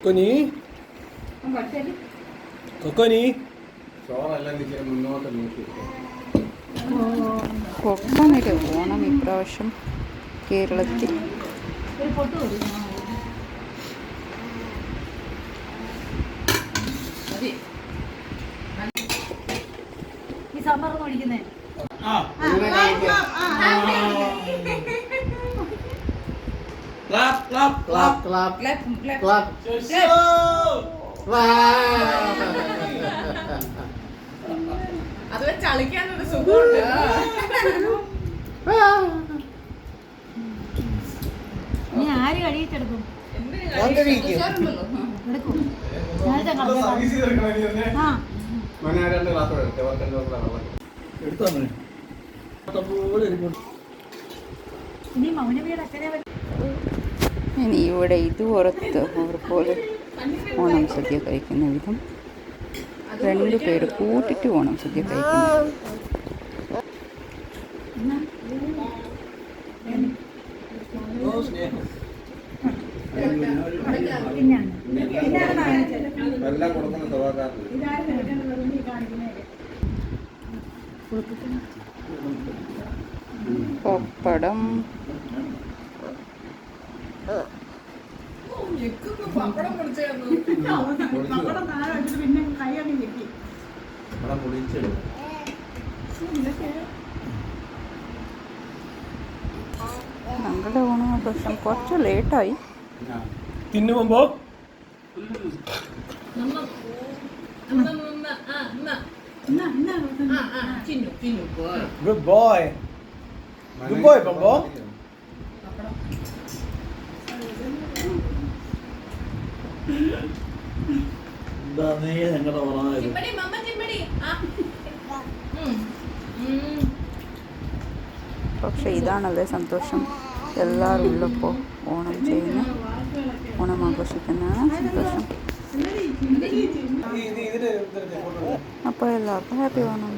കൊക്കോനി? കൊക്കോനി? കൊക്കനൊരു ഓണം ഇപ്രാവശ്യം കേരളത്തിൽ. ഈ കളഞ്ഞ ആ. മോനെ രണ്ട് ക്ലാസ് എടുത്ത് അവർക്ക് രണ്ട് ക്ലാസ് വെള്ളം എടുത്തു തന്നെ പോലെ ഇരിപ്പുണ്ട് ഇനി മൗനവിയുടെ അച്ഛനെ പറ്റി ഇനി ഇവിടെ ഇത് പുറത്ത് പോലെ ഓണം സദ്യ കഴിക്കുന്ന വിധം രണ്ടു പേര് കൂട്ടിട്ട് ഓണം സദ്യ കഴിക്കുന്നു. പപ്പടം തന്നു ഇവിടെ പൊളിച്ചിടും ഞങ്ങളുടെ ഓണാഘോഷം കുറച്ച് ലേറ്റായി തിന്നുമ്പോ good boy good boy Good എന്താന്നേ ഞങ്ങളുടെ. ഉം. പക്ഷേ ഇതാണല്ലേ സന്തോഷം. എല്ലാവരും ഉള്ളപ്പോൾ ഓണം ചെയ്യുന്ന ഓണം ആഘോഷിക്കുന്നതാണ് സന്തോഷം. അപ്പോൾ എല്ലാവർക്കും ഹാപ്പി ഓണം.